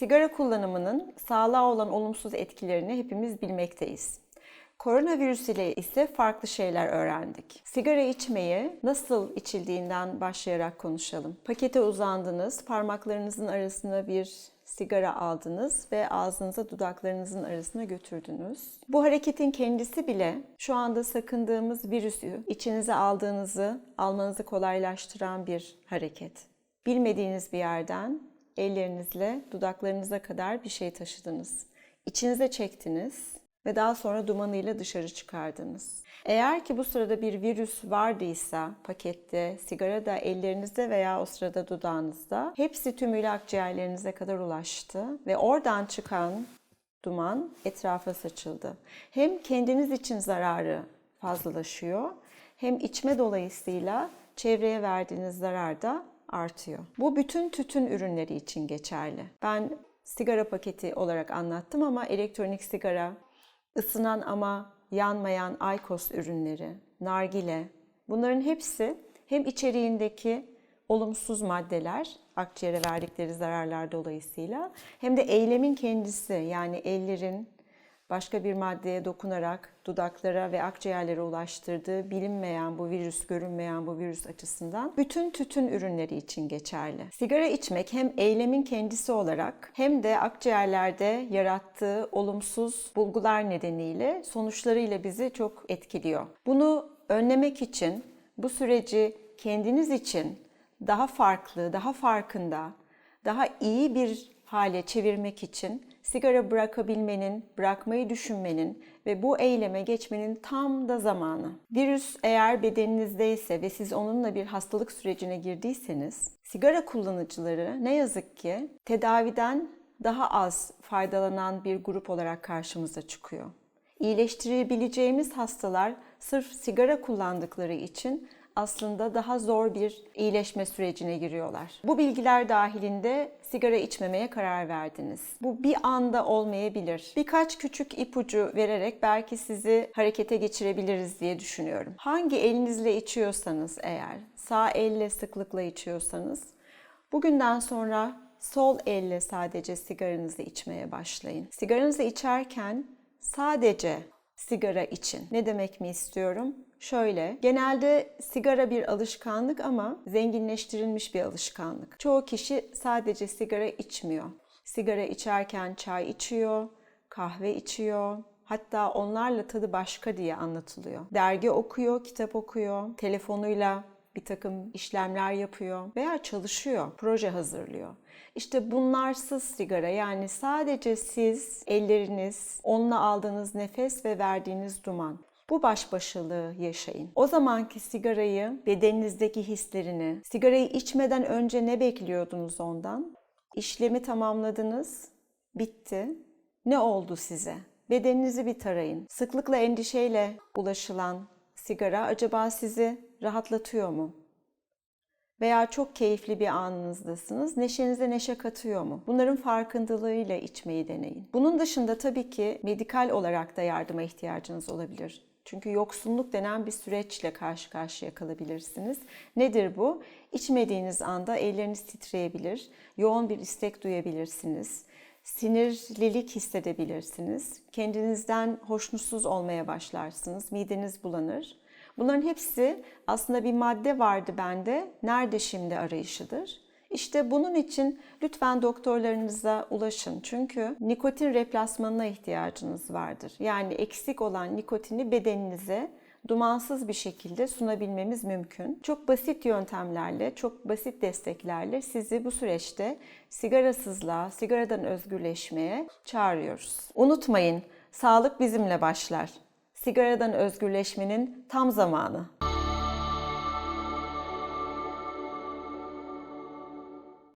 Sigara kullanımının sağlığa olan olumsuz etkilerini hepimiz bilmekteyiz. Koronavirüs ile ise farklı şeyler öğrendik. Sigara içmeyi nasıl içildiğinden başlayarak konuşalım. Pakete uzandınız, parmaklarınızın arasına bir sigara aldınız ve ağzınıza dudaklarınızın arasına götürdünüz. Bu hareketin kendisi bile şu anda sakındığımız virüsü içinize aldığınızı, almanızı kolaylaştıran bir hareket. Bilmediğiniz bir yerden ellerinizle dudaklarınıza kadar bir şey taşıdınız. İçinize çektiniz ve daha sonra dumanıyla dışarı çıkardınız. Eğer ki bu sırada bir virüs vardıysa pakette, sigara da ellerinizde veya o sırada dudağınızda hepsi tümüyle akciğerlerinize kadar ulaştı ve oradan çıkan duman etrafa saçıldı. Hem kendiniz için zararı fazlalaşıyor hem içme dolayısıyla çevreye verdiğiniz zarar da artıyor. Bu bütün tütün ürünleri için geçerli. Ben sigara paketi olarak anlattım ama elektronik sigara, ısınan ama yanmayan aykos ürünleri, nargile bunların hepsi hem içeriğindeki olumsuz maddeler akciğere verdikleri zararlar dolayısıyla hem de eylemin kendisi yani ellerin başka bir maddeye dokunarak dudaklara ve akciğerlere ulaştırdığı bilinmeyen bu virüs, görünmeyen bu virüs açısından bütün tütün ürünleri için geçerli. Sigara içmek hem eylemin kendisi olarak hem de akciğerlerde yarattığı olumsuz bulgular nedeniyle sonuçlarıyla bizi çok etkiliyor. Bunu önlemek için bu süreci kendiniz için daha farklı, daha farkında, daha iyi bir hale çevirmek için sigara bırakabilmenin, bırakmayı düşünmenin ve bu eyleme geçmenin tam da zamanı. Virüs eğer bedeninizdeyse ve siz onunla bir hastalık sürecine girdiyseniz, sigara kullanıcıları ne yazık ki tedaviden daha az faydalanan bir grup olarak karşımıza çıkıyor. İyileştirebileceğimiz hastalar sırf sigara kullandıkları için aslında daha zor bir iyileşme sürecine giriyorlar. Bu bilgiler dahilinde sigara içmemeye karar verdiniz. Bu bir anda olmayabilir. Birkaç küçük ipucu vererek belki sizi harekete geçirebiliriz diye düşünüyorum. Hangi elinizle içiyorsanız eğer, sağ elle sıklıkla içiyorsanız, bugünden sonra sol elle sadece sigaranızı içmeye başlayın. Sigaranızı içerken sadece sigara için. Ne demek mi istiyorum? Şöyle, genelde sigara bir alışkanlık ama zenginleştirilmiş bir alışkanlık. Çoğu kişi sadece sigara içmiyor. Sigara içerken çay içiyor, kahve içiyor, hatta onlarla tadı başka diye anlatılıyor. Dergi okuyor, kitap okuyor, telefonuyla bir takım işlemler yapıyor veya çalışıyor, proje hazırlıyor. İşte bunlarsız sigara yani sadece siz, elleriniz, onunla aldığınız nefes ve verdiğiniz duman. Bu baş başalığı yaşayın. O zamanki sigarayı, bedeninizdeki hislerini, sigarayı içmeden önce ne bekliyordunuz ondan? İşlemi tamamladınız, bitti. Ne oldu size? Bedeninizi bir tarayın. Sıklıkla endişeyle ulaşılan sigara acaba sizi rahatlatıyor mu? Veya çok keyifli bir anınızdasınız. Neşenize neşe katıyor mu? Bunların farkındalığıyla içmeyi deneyin. Bunun dışında tabii ki medikal olarak da yardıma ihtiyacınız olabilir. Çünkü yoksunluk denen bir süreçle karşı karşıya kalabilirsiniz. Nedir bu? İçmediğiniz anda elleriniz titreyebilir, yoğun bir istek duyabilirsiniz, sinirlilik hissedebilirsiniz, kendinizden hoşnutsuz olmaya başlarsınız, mideniz bulanır. Bunların hepsi aslında bir madde vardı bende, nerede şimdi arayışıdır. İşte bunun için lütfen doktorlarınıza ulaşın. Çünkü nikotin replasmanına ihtiyacınız vardır. Yani eksik olan nikotini bedeninize dumansız bir şekilde sunabilmemiz mümkün. Çok basit yöntemlerle, çok basit desteklerle sizi bu süreçte sigarasızlığa, sigaradan özgürleşmeye çağırıyoruz. Unutmayın, sağlık bizimle başlar. Sigaradan özgürleşmenin tam zamanı.